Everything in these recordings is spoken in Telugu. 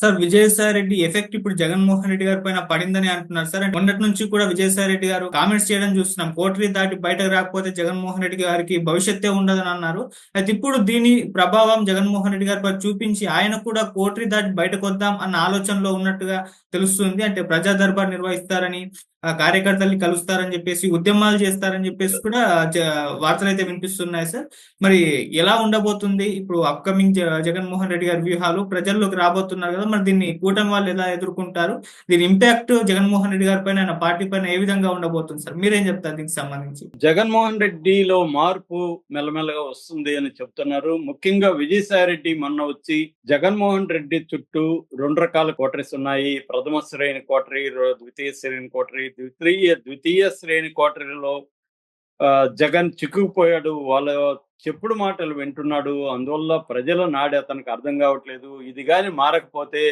సార్ విజయసాయి రెడ్డి ఎఫెక్ట్ ఇప్పుడు జగన్మోహన్ రెడ్డి గారి పైన పడిందని అంటున్నారు సార్. మొన్నటి నుంచి కూడా విజయసాయి రెడ్డి గారు కామెంట్స్ చేయడం చూస్తున్నాం. కోటరీ దాటి బయటకు రాకపోతే జగన్మోహన్ రెడ్డి గారికి భవిష్యత్తే ఉండదని అన్నారు. అయితే ఇప్పుడు దీని ప్రభావం జగన్మోహన్ రెడ్డి గారి చూపించి ఆయన కూడా కోటరీ దాటి బయటకు వద్దాం అన్న ఆలోచనలో ఉన్నట్టుగా తెలుస్తుంది. అంటే ప్రజా దర్బార్ నిర్వహిస్తారని ఆ కార్యకర్తల్ని కలుస్తారని చెప్పేసి ఉద్యమాలు చేస్తారని చెప్పేసి కూడా వార్తలు అయితే వినిపిస్తున్నాయి సార్. మరి ఎలా ఉండబోతుంది? ఇప్పుడు అప్కమింగ్ జగన్మోహన్ రెడ్డి గారి వ్యూహాలు ప్రజల్లోకి రాబోతున్నారు కదా మరి దీన్ని కూటమి వాళ్ళు ఎలా ఎదుర్కొంటారు? దీని ఇంపాక్ట్ జగన్మోహన్ రెడ్డి గారి పైన ఆయన పార్టీ పైన ఏ విధంగా ఉండబోతుంది సార్? మీరేం చెప్తారు దీనికి సంబంధించి? జగన్మోహన్ రెడ్డిలో మార్పు మెల్లమెల్లగా వస్తుంది అని చెప్తున్నారు. ముఖ్యంగా విజయసాయి రెడ్డి మొన్న వచ్చి జగన్మోహన్ రెడ్డి చుట్టూ రెండు రకాల కోటరీస్ ఉన్నాయి. ప్రథమ శ్రేణి కోటరీ ద్వితీయ శ్రేణి కోటరీ ద్వితీయ ద్వితీయ శ్రేణి కోటరీలో ఆ, జగన్ చిక్కుకుపోయాడు. వాళ్ళ చెప్పుడు మాటలు వింటున్నాడు. అందువల్ల ప్రజల నాడి అతనికి అర్థం కావట్లేదు. ఇది కానీ మారకపోతే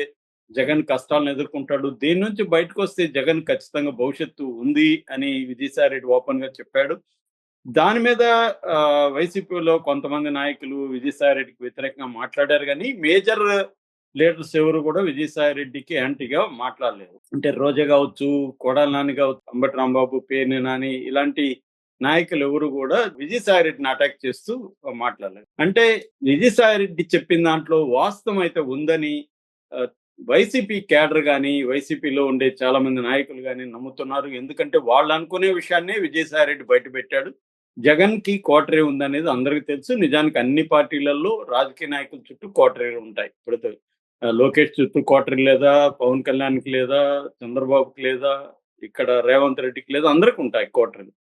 జగన్ కష్టాలను ఎదుర్కొంటాడు. దీని నుంచి బయటకు వస్తే జగన్ ఖచ్చితంగా భవిష్యత్తు ఉంది అని విజయసాయిరెడ్డి ఓపెన్గా చెప్పాడు. దాని మీద వైసీపీలో కొంతమంది నాయకులు విజయసాయిరెడ్డికి వ్యతిరేకంగా మాట్లాడారు. కానీ మేజర్ లీడర్స్ ఎవరు కూడా విజయసాయి రెడ్డికి యాంటీగా మాట్లాడలేదు. అంటే రోజా కావచ్చు కొడాల నాని కావచ్చు అంబటి రాంబాబు పేర్ని నాని ఇలాంటి నాయకులు ఎవరు కూడా విజయసాయి రెడ్డిని అటాక్ చేస్తూ మాట్లాడలేదు. అంటే విజయసాయి రెడ్డి చెప్పిన దాంట్లో వాస్తవం అయితే ఉందని వైసీపీ క్యాడర్ కానీ వైసీపీలో ఉండే చాలా మంది నాయకులు కానీ నమ్ముతున్నారు. ఎందుకంటే వాళ్ళు అనుకునే విషయాన్నే విజయసాయి రెడ్డి బయట పెట్టాడు. జగన్కి కోటరీ ఉందనేది అందరికీ తెలుసు. నిజానికి అన్ని పార్టీలలో రాజకీయ నాయకుల చుట్టూ కోటరీలు ఉంటాయి. ఇప్పుడు లోకేష్ చుట్టూ కోటరీ లేదా పవన్ కళ్యాణ్కి లేదా చంద్రబాబుకి లేదా ఇక్కడ రేవంత్ రెడ్డికి లేదా అందరికి ఉంటాయి కోటరీలు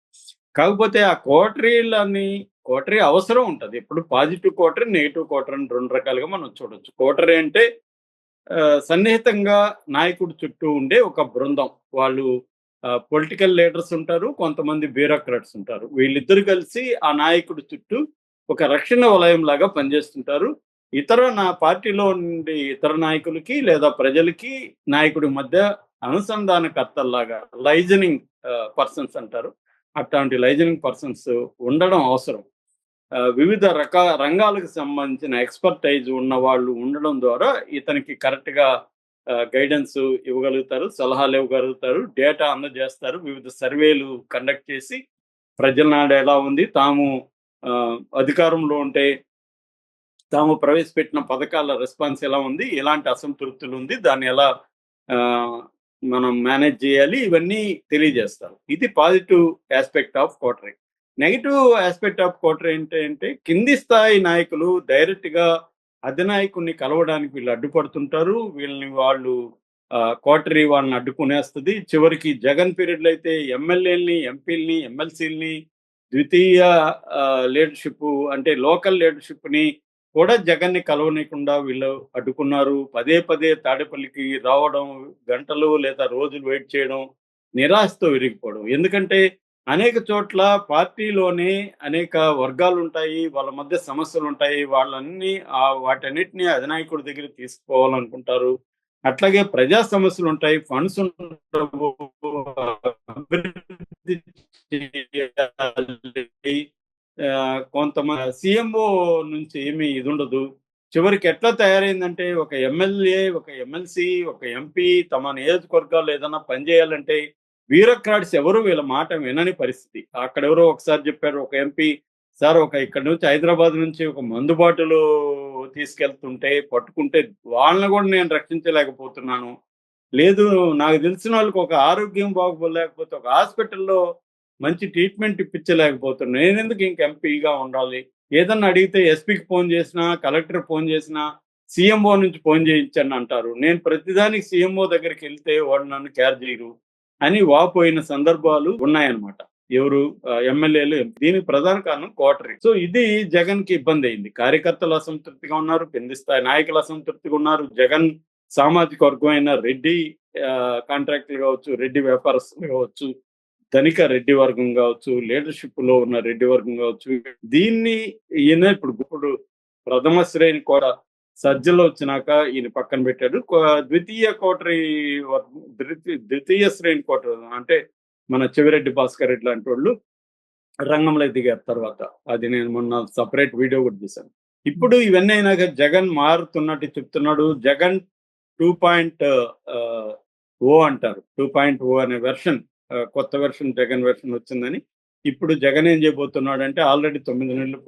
కాకపోతే ఆ కోటరీలని కోటరీ అవసరం ఉంటుంది. ఇప్పుడు పాజిటివ్ కోటరీ నెగిటివ్ కోటరీ అని రెండు రకాలుగా మనం చూడొచ్చు. కోటరీ అంటే ఆ, సన్నిహితంగా నాయకుడి చుట్టూ ఉండే ఒక బృందం. వాళ్ళు పొలిటికల్ లీడర్స్ ఉంటారు కొంతమంది బ్యూరోక్రాట్స్ ఉంటారు. వీళ్ళిద్దరు కలిసి ఆ నాయకుడి చుట్టూ ఒక రక్షణ వలయం లాగా పనిచేస్తుంటారు. ఇతర నా పార్టీలో ఉండే ఇతర నాయకులకి లేదా ప్రజలకి నాయకుడి మధ్య అనుసంధానకర్తల్లాగా లైజనింగ్ పర్సన్స్ అంటారు. అట్లాంటి లైజనింగ్ పర్సన్స్ ఉండడం అవసరం. ఆ, వివిధ రకాల రంగాలకు సంబంధించిన ఎక్స్పర్టైజ్ ఉన్న వాళ్ళు ఉండడం ద్వారా ఇతనికి కరెక్ట్గా గైడెన్స్ ఇవ్వగలుగుతారు సలహాలు ఇవ్వగలుగుతారు డేటా అందజేస్తారు వివిధ సర్వేలు కండక్ట్ చేసి ప్రజల నాడు ఎలా ఉంది తాము ఆ, అధికారంలో ఉంటే తాము ప్రవేశపెట్టిన పథకాల రెస్పాన్స్ ఎలా ఉంది? ఎలాంటి అసంతృప్తులు ఉంది? దాన్ని ఎలా ఆ, మనం మేనేజ్ చేయాలి? ఇవన్నీ తెలియజేస్తారు. ఇది positive aspect of coterie. Negative aspect of coterie ఏంటంటే కింది స్థాయి నాయకులు డైరెక్ట్గా అధినాయకుడిని కలవడానికి వీళ్ళు అడ్డుపడుతుంటారు. వీళ్ళని వాళ్ళు ఆ, కోటరీ వాళ్ళని అడ్డుకునేస్తుంది. చివరికి జగన్ పీరియడ్లో అయితే ఎమ్మెల్యేలని ఎంపీలని ఎమ్మెల్సీలని ద్వితీయ లీడర్షిప్ అంటే లోకల్ లీడర్షిప్ని కూడా జగన్ని కలవనీయకుండా వీళ్ళు అడ్డుకున్నారు. పదే పదే తాడేపల్లికి రావడం గంటలు లేదా రోజులు వెయిట్ చేయడం నిరాశతో విరిగిపోవడం. ఎందుకంటే అనేక చోట్ల పార్టీలోనే అనేక వర్గాలు ఉంటాయి వాళ్ళ మధ్య సమస్యలు ఉంటాయి వాళ్ళన్ని ఆ వాటన్నిటిని అధినాయకుడి దగ్గర తీసుకోవాలనుకుంటారు. అట్లాగే ప్రజా సమస్యలు ఉంటాయి ఫండ్స్ ఉండవు కొంతమంది సీఎంఓ నుంచి ఏమి ఇది ఉండదు చివరికి ఎట్లా తయారైందంటే ఒక ఎమ్మెల్యే ఒక ఎమ్మెల్సీ ఒక ఎంపీ తమ నియోజకవర్గాల్లో ఏదైనా పనిచేయాలంటే బ్యూరోక్రాట్స్ ఎవరు వీళ్ళ మాట వినని పరిస్థితి. అక్కడ ఎవరో ఒకసారి చెప్పారు ఒక ఎంపీ సార్ ఒక ఇక్కడ నుంచి హైదరాబాద్ నుంచి ఒక మందు బాటలు తీసుకెళ్తుంటే పట్టుకుంటే వాళ్ళని కూడా నేను రక్షించలేకపోతున్నాను. లేదు నాకు తెలిసిన వాళ్ళకి ఒక ఆరోగ్యం బాగోలేకపోతే ఒక హాస్పిటల్లో మంచి ట్రీట్మెంట్ ఇప్పించలేకపోతున్నాను నేను ఎందుకు ఇంక ఎంపీగా ఉండాలి? ఏదన్నా అడిగితే ఎస్పీకి ఫోన్ చేసినా కలెక్టర్ ఫోన్ చేసినా సీఎంఓ నుంచి ఫోన్ చేయించండి అంటారు. నేను ప్రతిదానికి సీఎంఓ దగ్గరికి వెళ్తే వాడు నన్ను కేర్ చేయరు అని వాపోయిన సందర్భాలు ఉన్నాయన్నమాట. ఎవరు? ఎమ్మెల్యేలు దీనికి ప్రధాన కారణం కోటరీ. సో ఇది జగన్కి ఇబ్బంది అయింది. కార్యకర్తలు అసంతృప్తిగా ఉన్నారు కింది స్థాయి నాయకులు అసంతృప్తిగా ఉన్నారు. జగన్ సామాజిక వర్గం అయిన రెడ్డి కాంట్రాక్టులు కావచ్చు రెడ్డి వ్యాపారస్తులు కావచ్చు ధనిక రెడ్డి వర్గం కావచ్చు లీడర్షిప్లో ఉన్న రెడ్డి వర్గం కావచ్చు దీన్ని ఈయన ఇప్పుడు ఇప్పుడు ప్రథమ శ్రేణి కూడా సజ్జలో వచ్చినాక ఈయన పక్కన పెట్టాడు. ద్వితీయ కోటరీ వర్గం- ద్వితీయ శ్రేణి కోట అంటే మన చెవిరెడ్డి భాస్కర్ రెడ్డి లాంటి వాళ్ళు రంగంలో దిగారు తర్వాత. అది నేను మొన్న సపరేట్ వీడియో కూడా చేశాను ఇప్పుడు ఇవన్నీ అయినాక జగన్ మారుతున్నట్టు చెప్తున్నాడు. జగన్ టూ పాయింట్ ఓ అంటారు. టూ పాయింట్ ఓ అనే వెర్షన్ కొత్త వెర్షన్ జగన్ వెర్షన్ వచ్చిందని. ఇప్పుడు జగన్ ఏం చేయబోతున్నాడు అంటే ఆల్రెడీ తొమ్మిది నెలలు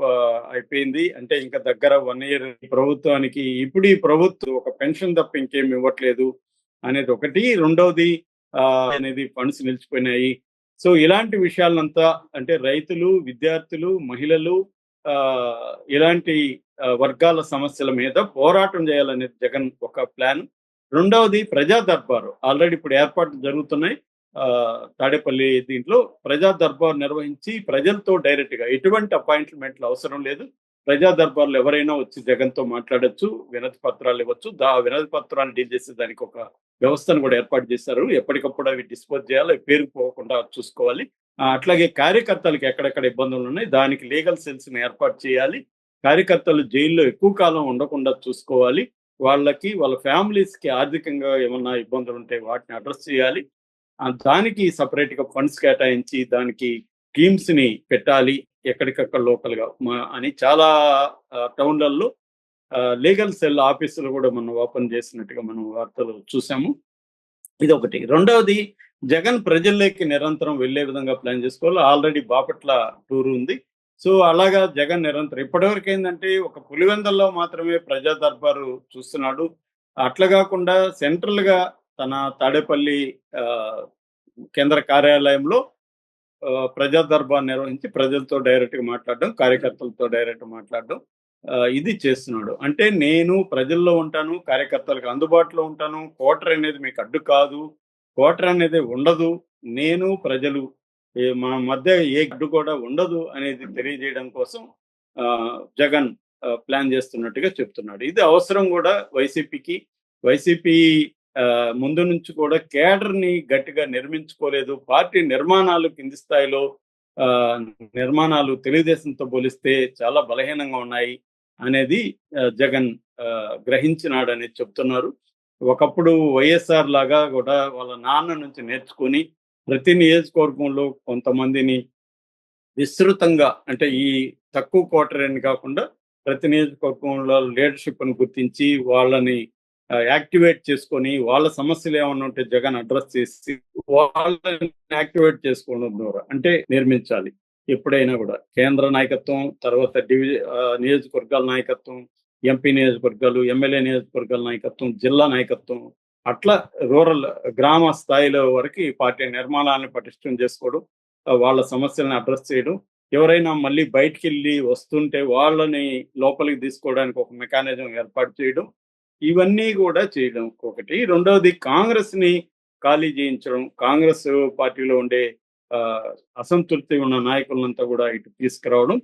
అయిపోయింది. అంటే ఇంకా దగ్గర వన్ ఇయర్ ప్రభుత్వానికి ఇప్పుడు ఈ ప్రభుత్వం ఒక పెన్షన్ తప్ప ఇంకేం ఇవ్వట్లేదు అనేది ఒకటి. రెండవది ఆ, అనేది ఫండ్స్ నిలిచిపోయినాయి. సో ఇలాంటి విషయాలంతా అంటే రైతులు విద్యార్థులు మహిళలు ఆ ఇలాంటి వర్గాల సమస్యల మీద పోరాటం చేయాలనేది జగన్ ఒక ప్లాన్ రెండవది ప్రజా దర్బారు. ఆల్రెడీ ఇప్పుడు ఏర్పాట్లు జరుగుతున్నాయి. తాడేపల్లి దీంట్లో ప్రజా దర్బార్ నిర్వహించి ప్రజలతో డైరెక్ట్గా ఎటువంటి అపాయింట్మెంట్లు అవసరం లేదు. ప్రజా దర్బార్లు ఎవరైనా వచ్చి జగన్తో మాట్లాడొచ్చు వినతి పత్రాలు ఇవ్వచ్చు. దా వినతి పత్రాలు డీల్ చేసే దానికి ఒక వ్యవస్థను కూడా ఏర్పాటు చేశారు. ఎప్పటికప్పుడు అవి డిస్పోజ్ చేయాలి పేరుకుపోకుండా చూసుకోవాలి. అట్లాగే కార్యకర్తలకు ఎక్కడెక్కడ ఇబ్బందులు ఉన్నాయి దానికి లీగల్ సెల్స్ని ఏర్పాటు చేయాలి. కార్యకర్తలు జైల్లో ఎక్కువ కాలం ఉండకుండా చూసుకోవాలి. వాళ్ళకి వాళ్ళ ఫ్యామిలీస్కి ఆర్థికంగా ఏమన్నా ఇబ్బందులు ఉంటే వాటిని అడ్రస్ చేయాలి. దానికి సపరేట్గా ఫండ్స్ కేటాయించి దానికి టీమ్స్ని పెట్టాలి ఎక్కడికక్కడ లోకల్గా మా- అని చాలా టౌన్లలో లీగల్ సెల్ ఆఫీసులు కూడా మనం ఓపెన్ చేసినట్టుగా మనం వార్తలు చూసాము. ఇది ఒకటి రెండవది జగన్ ప్రజల్లోకి నిరంతరం వెళ్ళే విధంగా ప్లాన్ చేసుకోవాలి. ఆల్రెడీ బాపట్ల టూర్ ఉంది. సో అలాగా జగన్ నిరంతరం. ఇప్పటివరకు ఏంటంటే ఒక పులివెందల్లో మాత్రమే ప్రజా దర్బారు చూస్తున్నాడు. అట్లా కాకుండా సెంట్రల్గా తన తాడేపల్లి ఆ, కేంద్ర కార్యాలయంలో ఆ, ప్రజా దర్బార్ నిర్వహించి ప్రజలతో డైరెక్ట్గా మాట్లాడడం కార్యకర్తలతో డైరెక్ట్ మాట్లాడడం ఇది చేస్తున్నాడు. అంటే నేను ప్రజల్లో ఉంటాను కార్యకర్తలకు అందుబాటులో ఉంటాను కోటర్ అనేది మీకు అడ్డు కాదు కోటర్ అనేది ఉండదు నేను ప్రజలు మా మధ్య ఏ అడ్డు కూడా ఉండదు అనేది తెలియజేయడం కోసం ఆ, జగన్ ప్లాన్ చేస్తున్నట్టుగా చెప్తున్నాడు. ఇది అవసరం కూడా వైసీపీకి వైసీపీ ముందు నుంచి కూడా కేడర్ని గట్టిగా నిర్మించుకోలేదు. పార్టీ నిర్మాణాలు కింది స్థాయిలో ఆ, నిర్మాణాలు తెలుగుదేశంతో పోలిస్తే చాలా బలహీనంగా ఉన్నాయి అనేది జగన్ ఆ, చెప్తున్నారు. ఒకప్పుడు వైఎస్ఆర్ లాగా కూడా వాళ్ళ నాన్న నుంచి నేర్చుకొని ప్రతి నియోజకవర్గంలో కొంతమందిని విస్తృతంగా అంటే ఈ తక్కువ క్వార్టర్ అని కాకుండా ప్రతి నియోజకవర్గంలో లీడర్షిప్ను గుర్తించి వాళ్ళని యాక్టివేట్ చేసుకొని వాళ్ళ సమస్యలు ఏమన్నా ఉంటే జగన్ అడ్రస్ చేసి వాళ్ళని యాక్టివేట్ చేసుకోవడం ద్వారా అంటే నిర్మించాలి ఎప్పుడైనా కూడా. కేంద్ర నాయకత్వం తర్వాత డివి నియోజకవర్గాల నాయకత్వం ఎంపీ నియోజకవర్గాలు ఎమ్మెల్యే నియోజకవర్గాల నాయకత్వం జిల్లా నాయకత్వం అట్లా రూరల్ గ్రామ స్థాయిలో వరకు పార్టీ నిర్మాణాన్ని పటిష్టం చేసుకోవడం వాళ్ళ సమస్యలను అడ్రస్ చేయడం ఎవరైనా మళ్ళీ బయటికి వెళ్ళి వస్తుంటే వాళ్ళని లోపలికి తీసుకోవడానికి ఒక మెకానిజం ఏర్పాటు చేయడం ఇవన్నీ కూడా చేయడం ఒకటి. రెండవది కాంగ్రెస్ని ఖాళీ చేయించడం. కాంగ్రెస్ పార్టీలో ఉండే ఆ, అసంతృప్తి ఉన్న నాయకులంతా కూడా ఇటు తీసుకురావడం.